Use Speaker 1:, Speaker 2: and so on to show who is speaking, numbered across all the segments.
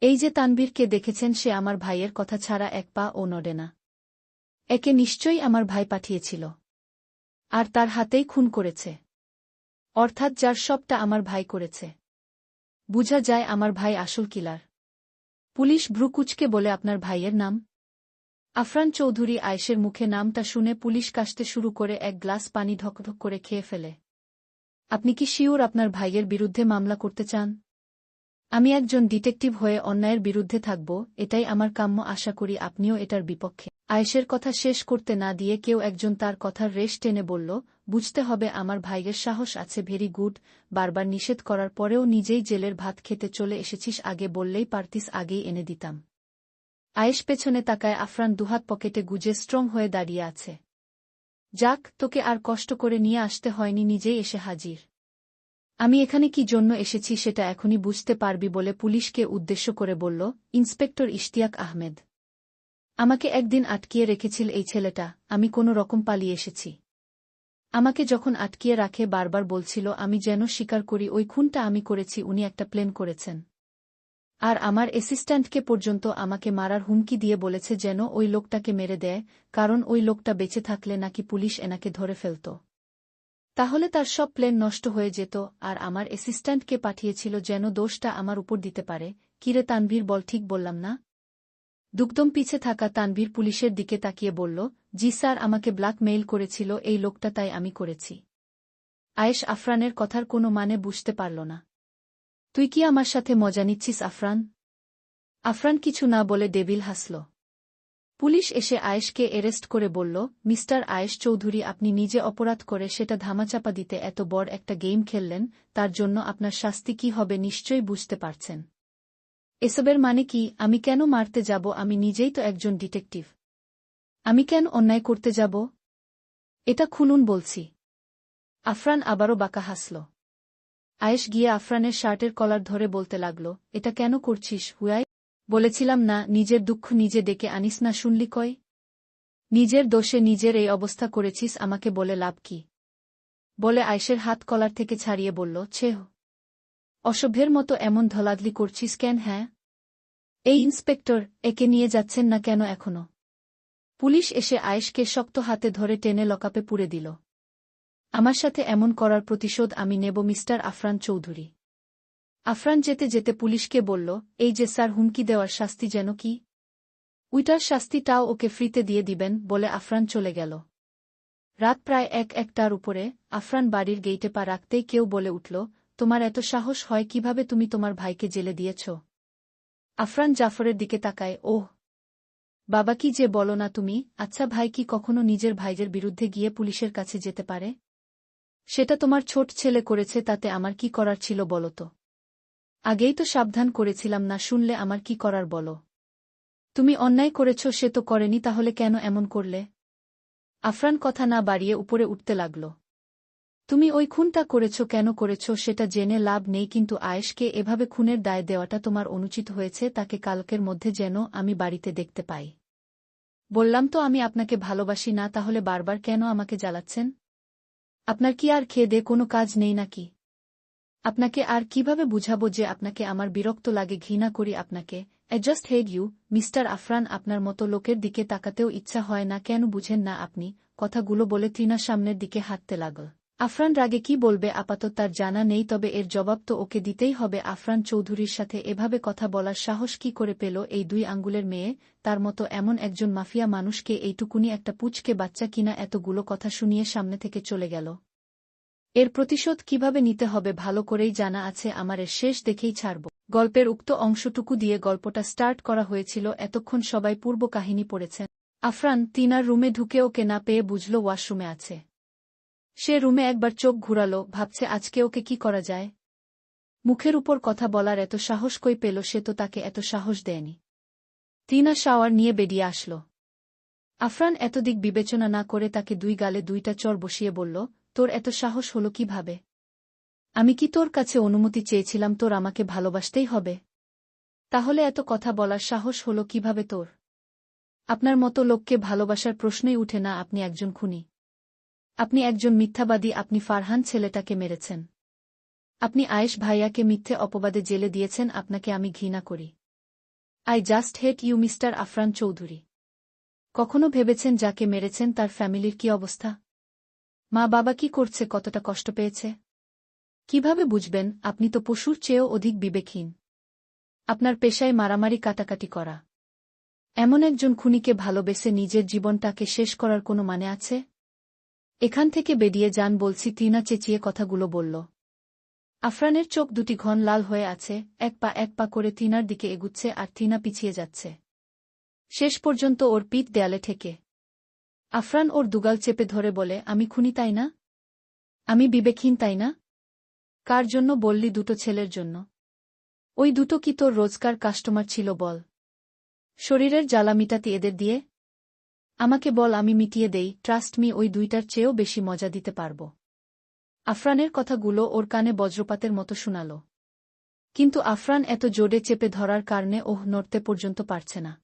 Speaker 1: এই যে তানবীরকে দেখেছেন সে আমার ভাইয়ের কথা ছাড়া এক পা ও নড়ে না। একে নিশ্চয়ই আমার ভাই পাঠিয়েছিল। আর তার হাতেই খুন করেছে। অর্থাৎ যার সবটা আমার ভাই করেছে। বুঝা যায় আমার ভাই আসল কিলার। পুলিশ ভ্রুকুচকে বলে আপনার ভাইয়ের নাম? আফরান চৌধুরী আয়েশের মুখে নামটা শুনে পুলিশ কাশতে শুরু করে এক গ্লাস পানি ঢকঢক করে খেয়ে ফেলে। আপনি কি শিওর আপনার ভাইয়ের বিরুদ্ধে মামলা করতে চান? আমি একজন ডিটেকটিভ হয়ে অন্যায়ের বিরুদ্ধে থাকব, এটাই আমার কাম্য আশা করি আপনিও এটার বিপক্ষে। আয়েশের কথা শেষ করতে না দিয়ে কেউ একজন তার কথার রেশ টেনে বলল, বুঝতে হবে আমার ভাইয়ের সাহস আছে, ভেরি গুড, বারবার নিষেধ করার পরেও নিজেই জেলের ভাত খেতে চলে এসেছিস, আগে বললেই পারতিস, আগেই এনে দিতাম। আয়েশ পেছনে তাকায়, আফরান দুহাত পকেটে গুজে স্ট্রং হয়ে দাঁড়িয়ে আছে। যাক, তোকে আর কষ্ট করে নিয়ে আসতে হয়নি, নিজেই এসে হাজির। আমি এখানে কি জন্য এসেছি সেটা এখনই বুঝতে পারবি বলে পুলিশকে উদ্দেশ্য করে বলল, ইন্সপেক্টর ইশতিয়াক আহমেদ। আমাকে একদিন আটকিয়ে রেখেছিল এই ছেলেটা, আমি কোনো রকম পালিয়ে এসেছি। আমাকে যখন আটকিয়ে রাখে বারবার বলছিল, আমি যেন স্বীকার করি, ওই খুনটা আমি করেছি, উনি একটা প্লেন করেছেন। আর আমার অ্যাসিস্ট্যান্টকে পর্যন্ত আমাকে মারার হুমকি দিয়ে বলেছে যেন ওই লোকটাকে মেরে দেয়, কারণ ওই লোকটা বেঁচে থাকলে নাকি পুলিশ এনাকে ধরে ফেলত। তাহলে তার সব প্লেন নষ্ট হয়ে যেত, আর আমার অ্যাসিস্ট্যান্টকে পাঠিয়েছিল যেন দোষটা আমার উপর দিতে পারে। কিরে তানভীর, বল, ঠিক বললাম না? দুগ্ধম পিছে থাকা তানভীর পুলিশের দিকে তাকিয়ে বলল, জি স্যার, আমাকে ব্ল্যাকমেইল করেছিল, এই লোকটা তাই আমি করেছি। আয়েশ আফরানের কথার কোনো মানে বুঝতে পারল না। তুই কি আমার সাথে মজা নিচ্ছিস আফরান? আফরান কিছু না বলে ডেভিল হাসল। পুলিশ এসে আয়েশকে এরেস্ট করে বলল, মিস্টার আয়েশ চৌধুরী, আপনি নিজে অপরাধ করে সেটা ধামাচাপা দিতে এত বড় একটা গেম খেললেন, তার জন্য আপনার শাস্তি কি হবে নিশ্চয়ই বুঝতে পারছেন। এসবের মানে কি? আমি কেন মারতে যাব? আমি নিজেই তো একজন ডিটেকটিভ। আমি কেন অন্যায় করতে যাব? এটা খুলুন বলছি। আফরান আবারও বাঁকা হাসল। আয়েশ গিয়ে আফরানের শার্টের কলার ধরে বলতে লাগল, এটা কেন করছিস, হুয়াই? বলেছিলাম না, নিজের দুঃখ নিজে ডেকে আনিস না শুনলি কয় নিজের দোষে নিজের এই অবস্থা করেছিস, আমাকে বলে লাভ কি? বলে আয়েশের হাত কলার থেকে ছাড়িয়ে বলল, ছেহ। অসভ্যের মতো এমন ধলাদলি করছিস কেন হ্যাঁ? এই ইন্সপেক্টর একে নিয়ে যাচ্ছেন না কেন এখনও? পুলিশ এসে আয়েশকে শক্ত হাতে ধরে টেনে লকাপে পুড়ে দিল। আমার সাথে এমন করার প্রতিশোধ আমি নেব, মিস্টার আফরান চৌধুরী। আফরান যেতে যেতে পুলিশকে বলল, এই যে স্যার, হুমকি দেওয়ার শাস্তি যেন কি? উইটার শাস্তিটাও ওকে ফ্রিতে দিয়ে দিবেন, বলে আফরান চলে গেল। রাত প্রায় এক, একটার উপরে, আফরান বাড়ির গেইটে পা রাখতেই কেউ বলে উঠল, তোমার এত সাহস হয় কীভাবে তুমি তোমার ভাইকে জেলে দিয়েছ? আফরান জাফরের দিকে তাকায়, ওহ, বাবা কি যে বলো না তুমি আচ্ছা ভাই কি কখনো নিজের ভাইদের বিরুদ্ধে গিয়ে পুলিশের কাছে যেতে পারে? সেটা তোমার ছোট ছেলে করেছে, তাতে আমার কি করার ছিল বলো তো? আগেই তো সাবধান করেছিলাম না শুনলে আমার কি করার বলো। তুমি অন্যায় করেছ, সে তো করেনি, তাহলে কেন এমন করলে? আফরান কথা না বাড়িয়ে উপরে উঠতে লাগল। তুমি ওই খুনটা করেছ, কেন করেছ, সেটা জেনে লাভ নেই, কিন্তু আয়েশকে এভাবে খুনের দায় দেওয়াটা তোমার অনুচিত হয়েছে, তাকে কালকের মধ্যে যেন আমি বাড়িতে দেখতে পাই। বললাম তো, আমি আপনাকে ভালোবাসি না, তাহলে বারবার কেন আমাকে জ্বালাচ্ছেন? আপনার কি আর খেয়ে দে, কোনো কাজ নেই নাকি? আপনাকে আর কীভাবে বুঝাবো যে আপনাকে আমার বিরক্ত লাগে, ঘৃণা করি আপনাকে? I just hate you mister Afran আপনার মতো লোকের দিকে তাকাতেও ইচ্ছা হয় না, কেন বুঝেন না আপনি? কথাগুলো বলে তৃণা সামনের দিকে হাঁটতে লাগল। আফরান রাগে কি বলবে? আপাতত তার জানা নেই, তবে এর জবাব তো ওকে দিতেই হবে। আফরান চৌধুরীর সাথে এভাবে কথা বলার সাহস কি করে পেল এই দুই আঙ্গুলের মেয়ে? তার মতো এমন একজন মাফিয়া মানুষকে এইটুকুনি একটা পুচকে বাচ্চা কিনা এতগুলো কথা শুনিয়ে সামনে থেকে চলে গেল। এর প্রতিশোধ কীভাবে নিতে হবে ভালো করেই জানা আছে, আমার শেষ দেখেই ছাড়ব। গল্পের উক্ত অংশটুকু দিয়ে গল্পটা স্টার্ট করা হয়েছিল, এতক্ষণ সবাই পূর্ব কাহিনী পড়েছেন। আফরান তিনার রুমে ঢুকে ওকে না পেয়ে বুঝল ওয়াশরুমে আছে। সে রুমে একবার চোখ ঘুরালো, ভাবছে আজকে ওকে কি করা যায়? মুখের উপর কথা বলার এত সাহস কই পেল, সে তো তাকে এত সাহস দেয়নি। তিনা শাওয়ার নিয়ে বেরিয়ে আসল। আফরান এত দিক বিবেচনা না করে তাকে দুই গালে দুইটা চর বসিয়ে বলল তোর এত সাহস হল কীভাবে? আমি কি তোর কাছে অনুমতি চেয়েছিলাম তোর আমাকে ভালোবাসতেই হবে? তাহলে এত কথা বলার সাহস হল কীভাবে তোর? আপনার মতো লোককে ভালোবাসার প্রশ্নই উঠে না আপনি একজন খুনি। আপনি একজন মিথ্যাবাদী, আপনি ফারহান ছেলেটাকে মেরেছেন। আপনি আয়েশ ভাইয়াকে মিথ্যে অপবাদে জেলে দিয়েছেন, আপনাকে আমি ঘৃণা করি। I just hate you, mister Afran Chowdhury. কখনো ভেবেছেন যাকে মেরেছেন তার ফ্যামিলির কি অবস্থা? মা বাবা কি করছে কতটা কষ্ট পেয়েছে? কীভাবে বুঝবেন, আপনি তো পশুর চেয়েও অধিক বিবেকহীন। আপনার পেশায় মারামারি কাটাকাটি করা। এমন একজন খুনিকে ভালোবেসে নিজের জীবনটাকে শেষ করার কোনো মানে আছে? এখান থেকে বেরিয়ে যান বলছি টিনা চেঁচিয়ে কথাগুলো বলল। আফরানের চোখ দুটি ঘন লাল হয়ে আছে, এক পা এক পা করে তিনার দিকে এগুচ্ছে আর তিনা পিছিয়ে যাচ্ছে। শেষ পর্যন্ত ওর পিঠ দেয়ালে ঠেকে। আফরান ওর দুগাল চেপে ধরে বলে, আমি খুনি তাই না? আমি বিবেকহীন তাই না? কার জন্য বললি দুটো ছেলের জন্য? ওই দুটো কি তোর রোজকার কাস্টমার ছিল বল? শরীরের জ্বালা মিটাতি এদের দিয়ে? আমাকে বল, আমি মিটিয়ে দেই, ট্রাস্ট মি, ওই দুইটার চেয়েও বেশি মজা দিতে পারব। আফরানের কথাগুলো ওর কানে বজ্রপাতের মতো শুনাল। কিন্তু আফরান এত জোরে চেপে ধরার কারণে ওহ নড়তে পর্যন্ত পারছে না।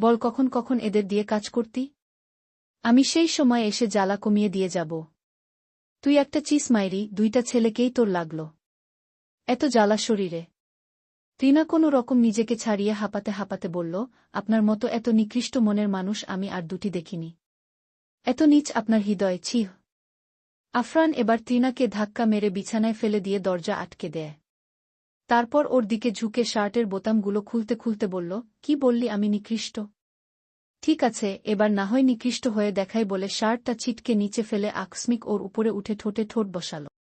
Speaker 1: বল, কখন কখন এদের দিয়ে কাজ করতি? আমি সেই সময় এসে জ্বালা কমিয়ে দিয়ে যাব। তুই একটা চিস মাইরি, দুইটা ছেলেকেই তোর লাগল। এত জ্বালা শরীরে। টিনা কোনো রকম নিজেকে ছাড়িয়ে হাঁপাতে হাঁপাতে বলল, আপনার মতো এত নিকৃষ্ট মনের মানুষ আমি আর দুটি দেখিনি। এত নিচ আপনার হৃদয় ছিহ আফরান এবার টিনাকে ধাক্কা মেরে বিছানায় ফেলে দিয়ে দরজা আটকে দেয়। তারপর ওর দিকে ঝুঁকে শার্টের বোতামগুলো খুলতে খুলতে বলল, কি বললি, আমি নিকৃষ্ট? ঠিক আছে, এবার না হয় নিকৃষ্ট হয়ে দেখাই বলে শার্টটা ছিটকে নিচে ফেলে আকস্মিক ওর উপরে উঠে ঠোঁটে ঠোঁট বসাল।